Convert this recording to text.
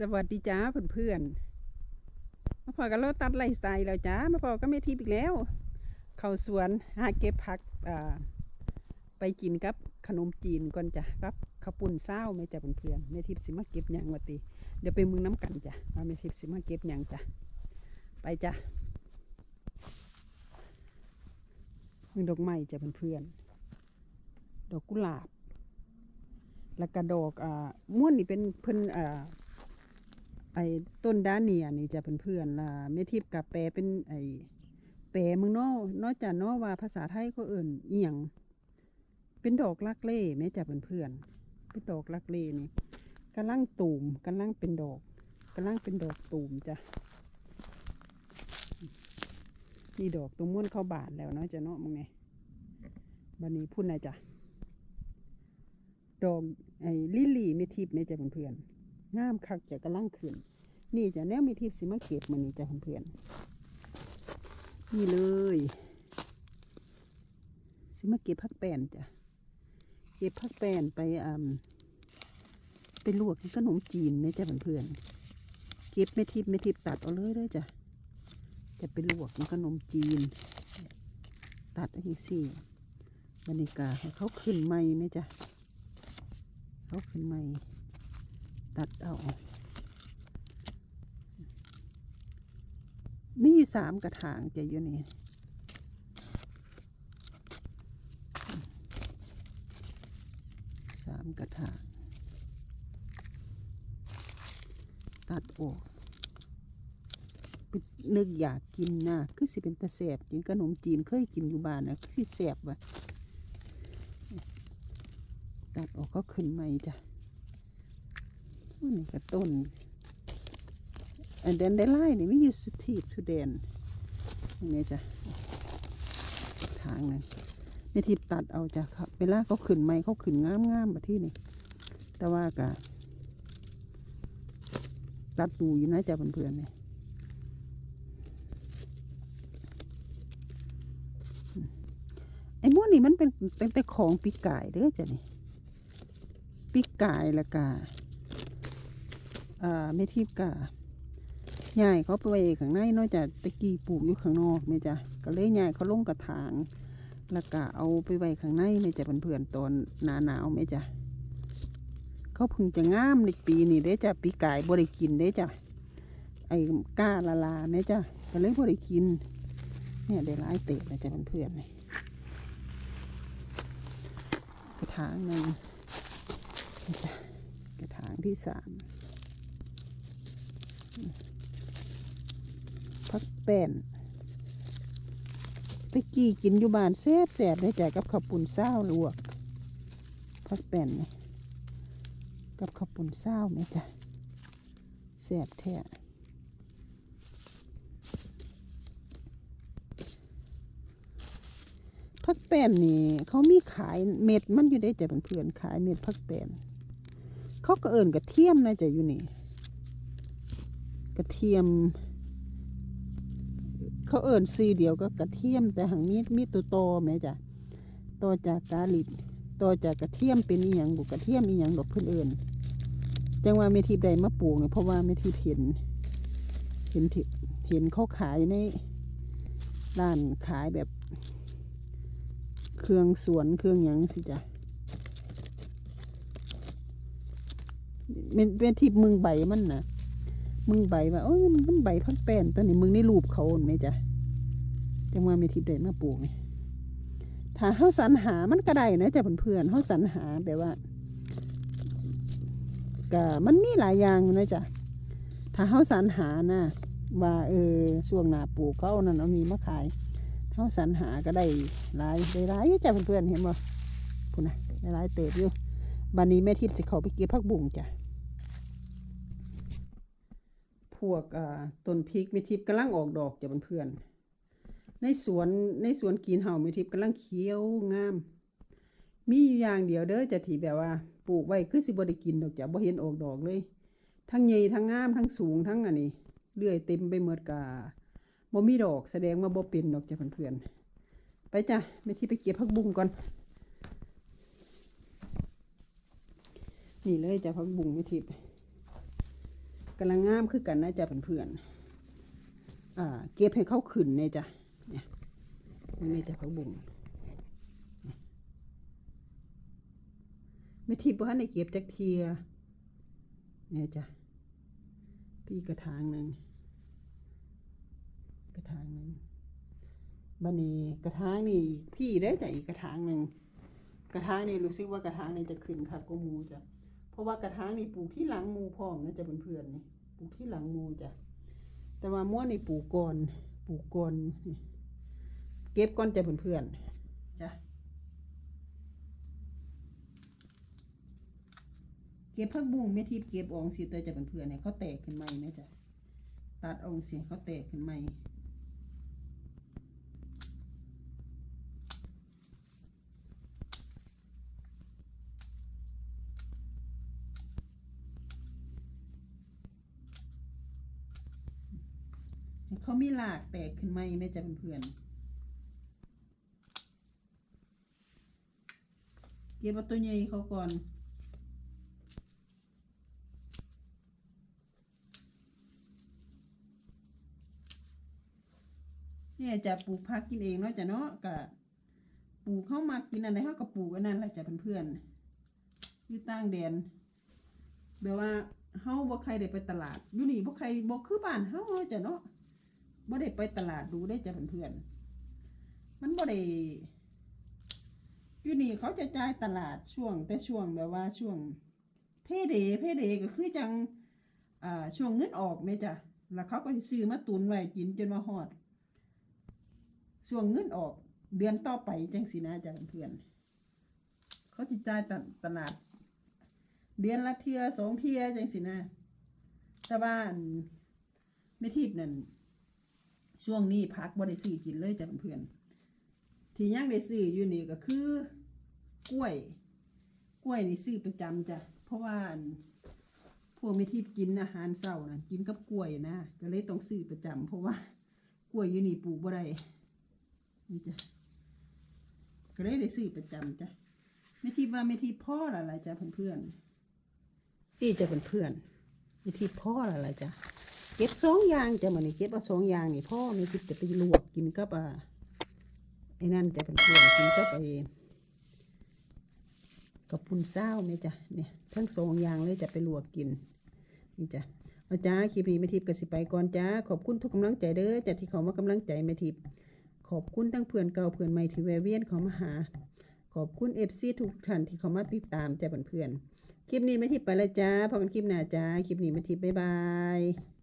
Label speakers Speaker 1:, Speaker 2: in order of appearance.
Speaker 1: สวัสดีจ้าเพื่อนๆมาพอกันเราตัดไล่สไตล์แล้วจ้ามาพอก็ไม่ทิพย์อีกแล้ว เข้าสวนหาเก็บผักไปกินกับขนมจีนก่อนจ้ะกับข้าวปุ่นเศร้าแม่จ้ะเพื่อนๆแม่ทิพย์สิมาเก็บหยังวะติเดี๋ยวไปมึงน้ำกันจ้ะว่าแม่ทิพย์สิมาเก็บหยังจ้ะไปจ้ะมึงดอกไม้จ้ะเพื่อนๆดอกกุหลาบแล้วก็ดอกอ่าม่วนนี่เป็นเพิ่นอ่า ไอ้ต้นดาเนียนี่จะเป็นเพื่อนล่ะแม่ทิพกับแปลเป็นไอ้แปลมืองนอกนอกจากนอกว่าภาษาไทยก็เอิ่นอียง เป็นดอกลักเล่แม่จะเป็นเพื่อน เป็นดอกลักเล่นี่กำลังตูมกำลังเป็นดอกกำลังเป็นดอกตูมจ้ะนี่ดอกตรงม้วนเข้าบานแล้วเนาะจะเนาะมึงไงบันนี้พูดนะจ้ะดอกไอ้ลิลลี่เมทิพย์เนี่ยจ้ะเพื่อน งามคักจะกำลังขึ้น นี่จะแนวเมทิพย์สิมาเก็บมันนี่จ้ะเพื่อนๆนี่เลยสิมาเก็บผักแป้นจ้ะ เก็บผักแป้นไปอ่าไปลวกขนมจีนเนี่ยจ้ะเพื่อนๆเก็บเมทิพย์เมทิพย์ตัดเอาเลยเลยจ้ะ จะไปลวกขนมจีน ตัดเอีสี่บรรยากาศเขาขึ้นใหม่ไหมจ้ะ เขาขึ้นใหม่ ตัดเอามีสามกระถางจะอยู่นี่สามกระถาง ตัดออกนึกอยากกินนะคือสิเป็นตะแสบกินขนมจีนเคยกินอยู่บ้านนะคือสิแสบวะตัดออกก็ขึ้นใหม่จ้ะ นี่ก็ต้นอันเดนได้ไล่นี่ไม่ยู่สุดทีบทุเดนยังไงจ้ะทางนั้นไม่ทีบตัดเอาจ้ะครับเวลาเขาขึ้นใหม่เขาขึ้นงามงามๆแบบที่นี่แต่ว่ากะตัดดูอยู่นะจ้ะเพื่อนๆเนี่ยไอ้ม้วนนี่มันเป็นเป็นแต่ของปีกไก่เด้อจ้ะนี่ปีกกายละกา อ่าไม่ทิพย์กาใหญ่เขาไปไว้ข้างในนอกจากตะกี้ปลูกอยู่ข้างนอกไหมจ๊ะก็เลยใหญ่เขาลงกระถางแล้วก็เอาไปไว้ข้างในไหมจ๊ะเพื่อนๆตอนหนาหนาวไหมจ๊ะเขาพิ่งจะงามในปีนี้เด้จ้ะปีกายบริกินเด้จ้ะไอ้ก้าละลาไหมจ๊ะก็เลยบริกินเนี่ยได้ร้ายเตะนะจ๊ะเพื่อนๆนี่กระถางหนึ่งจ้ะกระถางที่สาม พักแป้นไปกี่กินอยู่บ้านแซ่บแสบได้จ่กับข้าวปุ่นเศร้าลวกพักแป้นนี่กับข้าวปุ่นเศร้าไหมจ้ะแสบแท้พักแป้นนี่เขามีขายเม็ดมันอยู่ได้จ้ะเพื่อนๆขายเม็ดพักแป้นเขาก็เอิ่นกระเทียมนะจ้ะอยู่นี่ กระเทียม เขาเอิ่นซีเดียวก็กระเทียม แต่หังมีมีตัวโตไหมจ้ะต่อจากกาลิดต่อจากกระเทียมเป็นอีหยังบุกกระเทียมอีหยังดอกเพื่อนเอิ่นจังว่าเมทีใดมาปลูกเนี่ยเพราะว่าเมทีเห็น เห็นเห็นเขาขายในร้านขายแบบ เครื่องสวนเครื่องหยังสิจ้ะเป็นเป็นที่มึงใบมันนะ มึงใบว่าเอ้ยมันใบพักแป้นตัวนี้มึงในรูปเขาเห็นไหมจ้ะจังว่ามีทิพย์เด่นมาปลูกไงถ้าเฮาสรรหามันก็ได้นะจ้ะเพื่อนๆเฮาสรรหาแบบว่าก็มันมีหลายอย่างนะจ้ะถ้าเฮาสรรหานะว่าเออช่วงหน้าปลูกเขาเอานั่นเอานี่มาขายเท่าสรรหาก็ได้หลายได้หลายจ้ะเพื่อนๆเห็นบ่พูดนะได้หลายเติบอยู่บันนี้แม่ทิพย์สิเขาไปเก็บผักบุ้งจ้ะพ วกต้นพริกแม่ทิพย์กำลังออกดอกจ้ะเพื่อนๆในสวนในสวนกินเห่าแม่ทิพย์กำลังเขียวงาม มีอยู่อย่างเดียวเด้อจะที่แบบว่าปลูกไว้คือสิบ่ได้กินดอกจ้ะบ่เห็นออกดอกเลย ทั้งใหญ่ทั้งงามทั้งสูงทั้งอันนี้เลื่อยเต็มไปหมดกาบ่มีดอกแสดงว่าบ่เป็นดอกจ้ะเพื่อนๆไปจ้ะไม่ที่ไปเก็บผักบุ้งก่อนนี่เลยจ้ะผักบุ้งไม่ทิพย์ กำลังงามคือกันนะจ๊ะเพื่อนๆอ่าเก็บให้เขาขึ้นเนี่ยจ้ะเนี่ยนี่จ้ะผักบุ้งไม่ทิพย์ว่าในเก็บจักเทียเนี่ยจ้ะพี่กระถางหนึ่งกระถางหนึ่งบันนี้กระถางนี่พี่ได้แต่อีกกระถางหนึ่งกระถางนี่รู้สึกว่ากระถางนี่จะขึ้นค่ะก็มูจ้ะ เพราะว่ากระถางนี่ปลูกที่หลังหมูพร้อมนะจ๊ะเพื่อนๆนี่ปลูกที่หลังหมูจ้ะแต่ว่าม้วนนี่ปลูกก่อนปลูกก่อนนี่เก็บก่อนจ้ะเพื่อนๆจ้ะเก็บผักบุ้งแม่ทิพย์เก็บอองสิเตยจ้ะเพื่อนๆให้เขาแตกขึ้นใหม่นะจ๊ะตัดอองเสียเขาแตกขึ้นใหม่ เขามีหลากแตกขึ้นใหม่แม่จ้ะเพื่อนๆเก็บตัวใหญ่เขาก่อนเนี่ยจะปลูกพักกินเองเนาะจ้ะเนาะกะปลูกเข้ามากินอะไรเขาก็ปลูกอันนั้นแหละจ้ะเพื่อนๆอยู่ต่างแดนแบบว่าเฮาบ่ใครได้ไปตลาดอยู่นี่บ่ใครบ่คือบ้านเฮาเนาะจ้ะเนาะ บ่ได้ไปตลาดดูได้จ้ะเพื่อนๆมันบ่ได้อยู่นี่เขาจะจ่ายตลาดช่วง แต่ช่วงแบบว่าช่วง เพเดเพเดก็คือจังอ่าช่วงเงินออกแม่จ้ะแล้วเขาก็ซื้อมาตุนไว้กินจนว่าฮอดช่วงเงินออกเดือนต่อไปจังสินะจ้ะเพื่อนๆเขาจิจ่ายตะตลาด เดือนละเทือสองเทือจังสินะแต่ว่านไม่ทิพย์นั่น ช่วงนี้พักบ่ได้ซื้อกินเลยจ้ะเพื่อนๆที่ยังได้ซื้ออยู่นี่ก็คือกล้วย กล้วยนี่ซื้อประจำจ้ะเพราะว่าพวกไม่ทิพกินอาหารเช้านะกินกับกล้วยนะก็เลยต้องซื้อประจำเพราะว่ากล้วยอยู่นี่ปลูกบ่ได้นี่จ้ะก็เลยได้ซื้อประจำจ้ะไม่ทิพว่าไม่ทิพพ่อละล่ะจ้ะเพื่อนๆนี่จะเพื่อนๆไม่ทิพพ่อละล่ะจ้ะ เก็บสองอย่างจ้ะมันนี่เก็บเอาสองอย่างนี่พ่อไม่ทิพย์จะไปลวกกินกับอ่าไอ้นั่นจะเป็นเพื่อนกินกับไอ้กับปุนเศร้าไหมจ้ะเนี่ยทั้งสองอย่างเลยจะไปลวกกินนี่จ้ะเอาจ้าคลิปนี้ไม่ทิพย์กสิไปก่อนจ้าขอบคุณทุกกำลังใจเด้อจ้ะที่เขามากำลังใจไม่ทิพย์ขอบคุณทั้งเพื่อนเก่าเพื่อนใหม่ที่แวะเวียนเขามาหา ขอบคุณเอฟซีทุกท่านที่เขามาติดตามจ้าเพื่อนคลิปนี้ไม่ทิพย์ไปแล้วจ้าพอกันคลิปหน้าจ้าคลิปนี้ไม่ทิพย์บ๊ายบาย